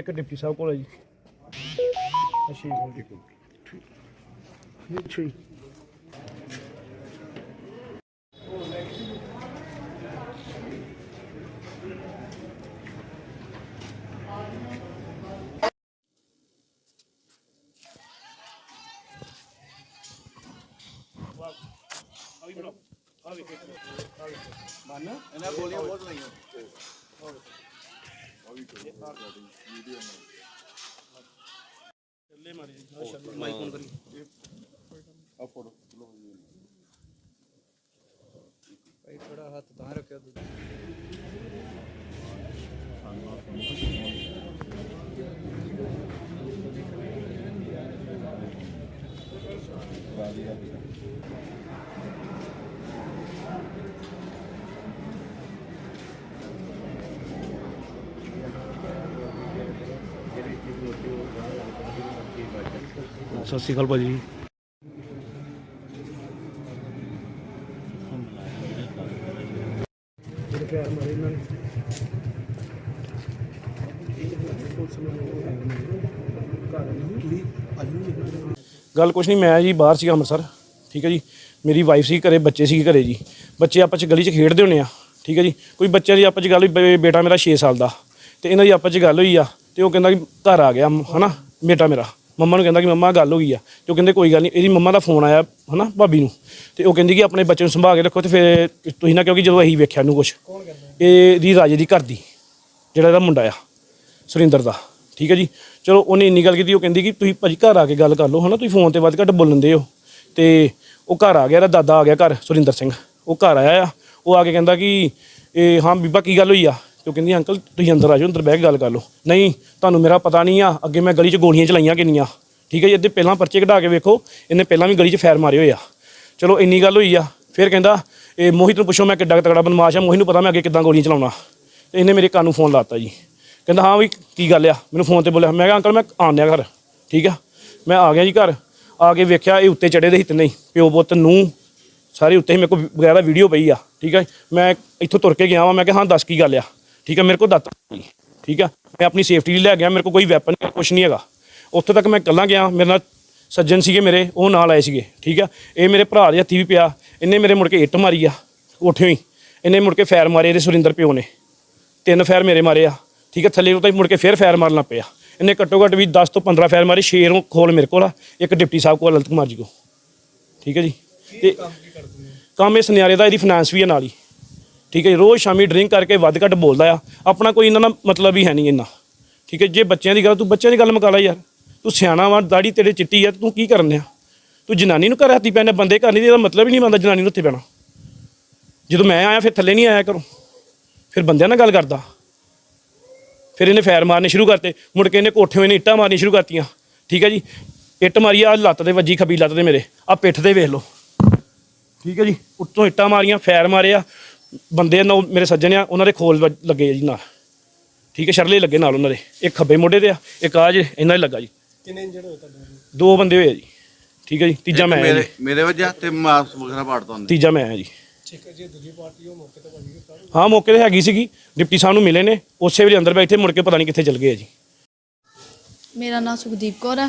ਇੱਕ ਡਿਪਟੀ ਸਾਹਿਬ ਕੋਲ ਹੈ ਜੀ। ਅੱਛਾ ਜੀ ਅੱਛਾ ਜੀ। ਸਤਿ ਸ਼੍ਰੀ ਅਕਾਲ ਭਾਜੀ ਜਿਹੜੇ ਪਿਆਰ ਮਾਰੇ ਇਹਨਾਂ ਸਤਿ ਸ਼੍ਰੀ ਅਕਾਲ ਘਰ ਤੁਸੀਂ ਅੱਜ ਵੀ ਨਿਕਲੇ ਗੱਲ ਕੁਛ ਨਹੀਂ ਮੈਂ ਜੀ ਬਾਹਰ ਸੀਗਾ ਅੰਮ੍ਰਿਤਸਰ, ਠੀਕ ਹੈ ਜੀ। ਮੇਰੀ ਵਾਈਫ ਸੀ ਘਰੇ, ਬੱਚੇ ਸੀ ਘਰੇ ਜੀ। ਬੱਚੇ ਆਪਸ ਚ ਗਲੀ 'ਚ ਖੇਡਦੇ ਹੁੰਦੇ ਆ, ਠੀਕ ਹੈ ਜੀ। ਕੋਈ ਬੱਚਿਆਂ ਦੀ ਆਪਸ ਚ ਗੱਲ ਹੋਈ ਬੇਟਾ ਮੇਰਾ 6 ਸਾਲ ਦਾ, ਤੇ ਇਹਨਾਂ ਦੀ ਆਪਸ ਚ ਗੱਲ ਹੋਈ ਆ, ਤੇ ਉਹ ਕਹਿੰਦਾ ਕਿ ਘਰ ਆ ਗਿਆ ਮ- ਹਨਾ, ਬੇਟਾ ਮੇਰਾ। ਮੰਮਾ ਨੂੰ ਕਹਿੰਦਾ ਕਿ ਮੰਮਾ ਗੱਲ ਹੋ ਗਈ ਆ। ਤੇ ਉਹ ਕਹਿੰਦੇ ਕੋਈ ਗੱਲ ਨਹੀਂ ਇਹਦੀ ਮੰਮਾ ਦਾ ਫੋਨ ਆਇਆ ਹਨਾ ਭਾਬੀ ਨੂੰ। ਤੇ ਉਹ ਕਹਿੰਦੀ ਕਿ ਆਪਣੇ ਬੱਚੇ ਨੂੰ ਸੰਭਾਲ ਕੇ ਰੱਖੋ ਤੇ ਫਿਰ ਤੁਸੀਂ ਨਾ ਕਿਉਂਕਿ ਜਦੋਂ ਅਸੀਂ ਵੇਖਿਆ ਨੂੰ ਕੁਛ। ਇਹ ਦੀ ਰਾਜੇ ਦੀ ਘਰ ਦੀ ਜਿਹੜਾ ਇਹਦਾ ਮੁੰਡਾ ਆ ਸੁਰਿੰਦਰ ਦਾ। ਠੀਕ ਹੈ ਜੀ? ਚਲੋ ਉਹਨੇ ਇੰਨੀ ਗੱਲ ਕੀਤੀ ਉਹ ਕਹਿੰਦੀ ਕਿ ਤੁਸੀਂ ਭਾਜੀ ਘਰ ਆ ਕੇ ਗੱਲ ਕਰ ਲਓ ਹਨਾ ਤੁਸੀਂ ਫੋਨ ਤੇ ਵੱਧ ਘੱਟ ਬੋਲਣ ਦੇ ਹੋ। ਤੇ ਉਹ ਘਰ ਆ ਗਿਆ ਇਹਦਾ ਦਾਦਾ ਆ ਗਿਆ ਘਰ ਸੁਰਿੰਦਰ ਸਿੰਘ। ਉਹ ਘਰ ਆਇਆ ਆ ਉਹ ਆ ਕੇ ਕਹਿੰਦਾ ਕਿ ਇਹ ਹਾਂ ਬੀਬਾ ਕੀ ਗੱਲ ਹੋਈ ਆ? ਤੇ ਉਹ ਕਹਿੰਦੀ, ਅੰਕਲ, ਤੁਸੀਂ ਅੰਦਰ ਆ ਜਾਓ, ਅੰਦਰ ਬਹਿ ਕੇ ਗੱਲ ਕਰ ਲਓ। ਨਹੀਂ, ਤੁਹਾਨੂੰ ਮੇਰਾ ਪਤਾ ਨਹੀਂ ਆ, ਅੱਗੇ ਮੈਂ ਗਲੀ 'ਚ ਗੋਲੀਆਂ ਚਲਾਈਆਂ ਕਿੰਨੀਆਂ ਠੀਕ ਹੈ ਜੀ, ਇਹਦੇ ਪਹਿਲਾਂ ਪਰਚੇ ਕਢਾ ਕੇ ਵੇਖੋ, ਇਹਨੇ ਪਹਿਲਾਂ ਵੀ ਗਲੀ 'ਚ ਫੈਰ ਮਾਰੇ ਹੋਏ ਆ। ਚਲੋ, ਇੰਨੀ ਗੱਲ ਹੋਈ ਆ। ਫਿਰ ਕਹਿੰਦਾ, ਇਹ ਮੋਹਿਤ ਨੂੰ ਪੁੱਛੋ, ਮੈਂ ਕਿੱਡਾ ਕੁ ਤਗੜਾ ਬਦਮਾਸ਼ ਆ, ਮੋਹਿਤ ਨੂੰ ਪਤਾ ਮੈਂ ਅੱਗੇ ਕਿੱਦਾਂ ਗੋਲੀਆਂ ਚਲਾਉਣਾ? ਤੇ ਇਹਨੇ ਮੇਰੇ ਕੰਨ ਨੂੰ ਫੋਨ ਲਾਤਾ ਜੀ। ਕਹਿੰਦਾ, ਹਾਂ ਵੀ, ਕੀ ਗੱਲ ਆ? ਮੈਨੂੰ ਫੋਨ ਤੇ ਬੋਲਿਆ, ਮੈਂ ਕਿਹਾ, ਅੰਕਲ, ਮੈਂ ਆਉਂਦਿਆ ਘਰ। ਠੀਕ ਆ? ਮੈਂ ਆ ਗਿਆ ਜੀ ਘਰ, ਆ ਕੇ ਵੇਖਿਆ, ਇਹ ਉੱਤੇ ਚੜੇ ਦੇ ਸੀ ਤਿੰਨੇ ਪਿਓ ਪੁੱਤ ਨੂੰ ਸਾਰੇ ਉੱਤੇ ਹੀ ਮੇਰੇ ਕੋਲ ਵਗੈਰਾ ਵੀਡੀਓ ਪਈ ਆ। ਠੀਕ ਆ ਮੈਂ ਇੱਥੋਂ ਤੁਰ ਕੇ ਗਿਆ ਵਾਂ, ਮੈਂ ਕਿਹਾ, ਹਾਂ, ਦੱਸ ਕੀ ਗੱਲ ਆ? ਠੀਕ ਆ ਮੇਰੇ ਕੋਲ ਦੱਤ ਸੀ, ਠੀਕ ਆ ਮੈਂ ਆਪਣੀ ਸੇਫਟੀ ਲਈ ਲੈ ਗਿਆ ਮੇਰੇ ਕੋਲ ਕੋਈ ਵੈਪਨ ਨਹੀਂ ਕੁਛ ਨਹੀਂ ਹੈਗਾ। ਉੱਥੇ ਤੱਕ ਮੈਂ ਇਕੱਲਾ ਗਿਆ ਮੇਰੇ ਨਾਲ ਸੱਜਣ ਸੀਗੇ ਮੇਰੇ ਉਹ ਨਾਲ ਆਏ ਸੀਗੇ। ਠੀਕ ਆ ਇਹ ਮੇਰੇ ਭਰਾ ਦੇ ਹੱਥੀ ਵੀ ਪਿਆ ਇਹਨੇ ਮੇਰੇ ਮੁੜ ਕੇ ਇੱਟ ਮਾਰੀ ਆ ਉੱਠਿਓ ਹੀ। ਇਹਨੇ ਮੁੜ ਕੇ ਫੈਰ ਮਾਰੇ ਇਹਦੇ ਸੁਰਿੰਦਰ ਪਿਓ ਨੇ। ਤਿੰਨ ਫੈਰ ਮੇਰੇ ਮਾਰੇ ਆ। ਠੀਕ ਹੈ ਥੱਲੇ ਉਤਾਂ ਮੁੜ ਕੇ ਫੇਰ ਫੈਰ ਮਾਰਨ ਪਿਆ। ਇਹਨੇ ਘੱਟੋ ਘੱਟ ਵੀ 10 ਤੋਂ 15 ਫੈਰ ਮਾਰੇ ਸ਼ੇਰੋਂ ਖੋਲ ਮੇਰੇ ਕੋਲ ਆ ਇੱਕ ਡਿਪਟੀ ਸਾਹਿਬ ਕੋਲ ਲਲਤ ਕੁਮਾਰ ਜੀ ਕੋ ਠੀਕ ਹੈ ਜੀ ਤੇ ਕੰਮ ਇਸ ਨਿਆਰੇ ਦਾ ਇਹਦੀ ਫਾਈਨਾਂਸ ਵੀ ਹੈ ਨਾਲ ਹੀ। ਠੀਕ ਹੈ ਜੀ, ਰੋਜ਼ ਸ਼ਾਮੀ ਡਰਿੰਕ ਕਰਕੇ ਵੱਧ ਘੱਟ ਬੋਲਦਾ ਆ। ਆਪਣਾ ਕੋਈ ਇਹਨਾਂ ਦਾ ਮਤਲਬ ਹੀ ਹੈ ਨਹੀਂ ਇੰਨਾ। ਠੀਕ ਹੈ, ਜੇ ਬੱਚਿਆਂ ਦੀ ਗੱਲ, ਤੂੰ ਬੱਚਿਆਂ ਦੀ ਗੱਲ ਮੁਕਾ ਲੈ ਯਾਰ। ਤੂੰ ਸਿਆਣਾ ਵਾ, ਦਾੜੀ ਤੇਰੇ ਚਿੱਟੀ ਆ, ਤੂੰ ਕੀ ਕਰਨ ਆ ਤੂੰ ਜਨਾਨੀ ਨੂੰ ਘਰ ਹੱਥੀ ਪੈਣੇ, ਬੰਦੇ ਘਰ ਨਹੀਂ, ਇਹਦਾ ਮਤਲਬ ਹੀ ਨਹੀਂ ਬਣਦਾ ਜਨਾਨੀ ਨੂੰ ਉੱਥੇ ਪੈਣਾ। ਜਦੋਂ ਮੈਂ ਆਇਆ, ਫਿਰ ਥੱਲੇ ਨਹੀਂ ਆਇਆ ਕਰੋ ਫਿਰ ਬੰਦਿਆਂ ਨਾਲ ਗੱਲ ਕਰਦਾ। ਫਿਰ ਇਹਨੇ ਫੈਰ ਮਾਰਨੇ ਸ਼ੁਰੂ ਕਰਤੇ। ਮੁੜ ਕੇ ਇਹਨੇ ਕੋਠਿਓਂ ਨੇ ਇੱਟਾਂ ਮਾਰਨੀ ਸ਼ੁਰੂ ਕਰਤੀਆਂ। ਠੀਕ ਹੈ ਜੀ, ਇੱਟ ਮਾਰੀ ਆ ਲੱਤ ਦੇ ਵੱਜੀ ਖੱਬੀ ਲੱਤ ਦੇ ਮੇਰੇ। ਆ ਪਿੱਠ ਤੇ ਵੇਖ ਲਓ। ਠੀਕ ਹੈ ਜੀ, ਉੱਤੋਂ ਇੱਟਾਂ ਮਾਰੀਆਂ, ਫੈਰ ਮਾਰਿਆ। ਬੰਦੇ ਨਾਲ ਮੇਰੇ ਸੱਜਣ ਆ ਉਹਨਾਂ ਦੇ ਖੋਲ ਲੱਗੇ ਆ ਜੀ ਨਾਲ। ਠੀਕ ਹੈ ਸ਼ਰਲੇ ਲੱਗੇ ਨਾਲ ਉਹਨਾਂ ਦੇ। ਇੱਕ ਖੱਬੇ ਮੋਢੇ ਤੇ ਆ ਇੱਕ ਆ ਜੇ ਇਹਨਾਂ ਦੇ ਲੱਗਾ ਜੀ। ਕਿੰਨੇ ਇੰਜਰਡ ਹੋਏ ਤੁਹਾਡੇ ਦੋ ਬੰਦੇ ਹੋਏ ਆ ਜੀ। ਠੀਕ ਹੈ ਜੀ ਤੀਜਾ ਮੈਂ ਆ ਮੇਰੇ ਜੀ। ਮੇਰੇ ਵਜ੍ਹਾ ਤੇ ਮਾਸ ਵਗੈਰਾ ਪਾੜਦਾ ਹੁੰਦਾ ਤੀਜਾ ਮੈਂ ਆ ਜੀ। ਠੀਕ ਹੈ ਜੀ ਦੂਜੀ ਪਾਰਟੀ ਉਹ ਮੌਕੇ ਤੇ ਭਾਜੀ ਗ੍ਰਿਫਤਾਰ। ਹਾਂ ਮੌਕੇ ਤੇ ਹੈਗੀ ਸੀਗੀ। ਡਿਪਟੀ ਸਾਹਿਬ ਨੂੰ ਮਿਲੇ ਨੇ। ਉਸੇ ਵੇਲੇ ਅੰਦਰ ਬੈਠੇ ਮੁੜ ਕੇ ਪਤਾ ਨਹੀਂ ਕਿੱਥੇ ਚਲ ਗਏ ਆ ਜੀ। ਮੇਰਾ ਨਾਮ ਸੁਖਦੀਪ ਕੌਰ ਹੈ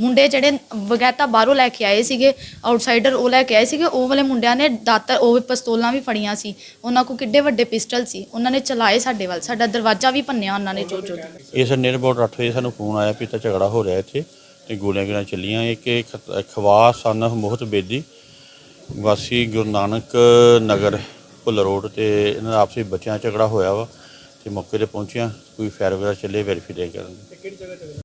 ਮੁੰਡੇ ਜਿਹੜੇ ਬਗੈਤਾ ਬਾਹਰੋਂ ਲੈ ਕੇ ਆਏ ਸੀਗੇ ਆਊਟਸਾਈਡਰ ਉਹ ਲੈ ਕੇ ਆਏ ਸੀਗੇ, ਉਹ ਵਾਲੇ ਮੁੰਡਿਆਂ ਨੇ ਦਾਤਰ ਉਹ ਪਿਸਤੌਲਾਂ ਵੀ ਫੜੀਆਂ ਸੀ। ਉਹਨਾਂ ਕੋਲ ਕਿੱਡੇ ਵੱਡੇ ਪਿਸਟਲ ਸੀ। ਉਹਨਾਂ ਨੇ ਚਲਾਏ ਸਾਡੇ ਵੱਲ। ਸਾਡਾ ਦਰਵਾਜ਼ਾ ਵੀ ਭੰਨਿਆ ਉਹਨਾਂ ਨੇ ਜੋ ਜੋ ਇਸ ਨੀਅਰ ਅਬਾਊਟ 8 ਵਜੇ ਸਾਨੂੰ ਫੋਨ ਆਇਆ ਵੀ ਤਾਂ ਝਗੜਾ ਹੋ ਰਿਹਾ ਇੱਥੇ ਤੇ ਗੋਲੀਆਂ ਗੋਲੀਆਂ ਚੱਲੀਆਂ। ਇੱਕ ਇਹ ਖ- ਖਵਾ ਸਨ ਮੋਹਤ ਬੇਦੀ। ਵਾਸੀ ਗੁਰੂ ਨਾਨਕ ਨਗਰ ਭੁੱਲ ਰੋਡ ਤੇ ਇਹਨਾਂ ਦਾ ਆਪਸੀ ਬੱਚਿਆਂ 'ਚ ਝਗੜਾ ਹੋਇਆ ਵਾ ਤੇ ਮੌਕੇ ਤੇ ਪਹੁੰਚਿਆ। ਕੋਈ ਫਾਇਰ ਵਗੈਰਾ ਚੱਲੇ, ਵੈਰੀਫਾਈ ਕਰਨ ਕਿਹੜੀ ਜਗ੍ਹਾ